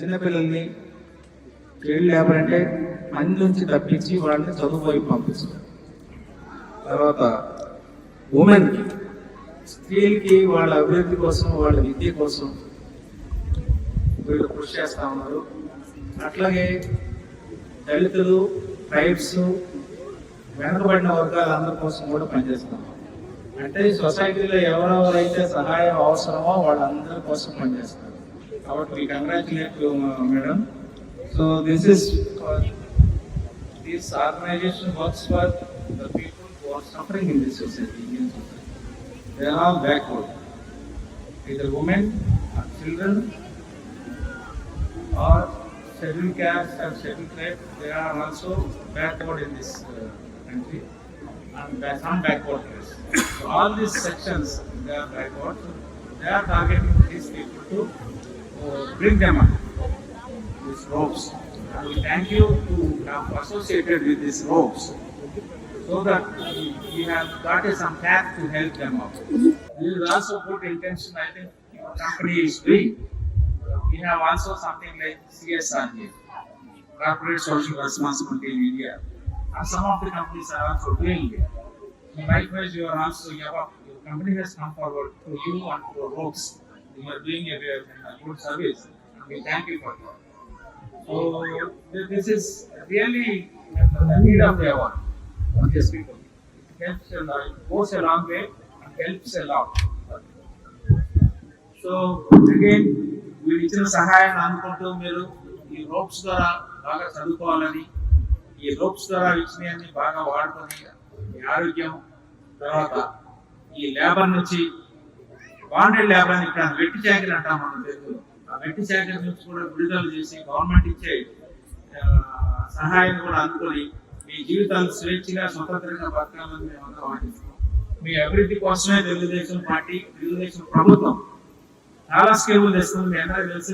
చిన్నపిల్లల్ని child labour అంటే పని నుంచి తప్పించి వాళ్ళని చదువు వైపు పంపిస్తారు తర్వాత ఉమెన్ స్త్రీలకి వాళ్ళ అభివృద్ధి కోసం వాళ్ళ విద్య కోసం వీళ్ళు కృషి చేస్తూ ఉన్నారు. అట్లాగే దళితులు ట్రైబ్స్ వెనకబడిన వర్గాల అందరి కోసం కూడా పనిచేస్తున్నారు. అంటే సొసైటీలో ఎవరెవరైతే సహాయం అవసరమో వాళ్ళందరి కోసం పనిచేస్తారు what we congratulate you, madam. So this is this organization works for the people who are suffering in this society, Indian society. They are backward. Either women or children or scheduled caste and scheduled tribe, they are also backward in this uh, country and some backward so all these sections, they are backward. They are targeting these people to bring them up, these ropes. And we thank you to have associated with these ropes so that we, have got some path to help them out. This is also good intention, I think, your company is doing. We have also something like CSR here, Corporate Social Responsibility in India. And some of the companies are also doing it. So likewise, you are also, your company has come forward to you and to ropes. You are doing a, a good service. We thank you for that. So this is really the need of the hour for these people. It helps a lot, it goes a long way and helps a lot. So again వీళ్ళు ఇచ్చిన సహాయాన్ని అనుకుంటూ మీరు ఈ ropes ద్వారా బాగా చదువుకోవాలని ఈ రోప్స్ ద్వారా ఇచ్చినవన్నీ బాగా వాడుకొని మీ ఆరోగ్యం తర్వాత ఈ లేబర్ నుంచి బాండెడ్ లేబర్ అని ఇక్కడ వెట్టి చాకరీ అంటాం మనం తెలుగులో. ఆ వెట్టి చాకరీ నుంచి కూడా విడుదల చేసి గవర్నమెంట్ ఇచ్చే సహాయం కూడా అందుకొని మీ జీవితాలు స్వేచ్ఛగా స్వతంత్రంగా బతకాలని మేము అందరం ఆశిస్తున్నాం. మీ అభివృద్ధి కోసమే తెలుగుదేశం పార్టీ తెలుగుదేశం ప్రభుత్వం చాలా స్కీములు తెస్తుంది. మీ అందరూ తెలుసు.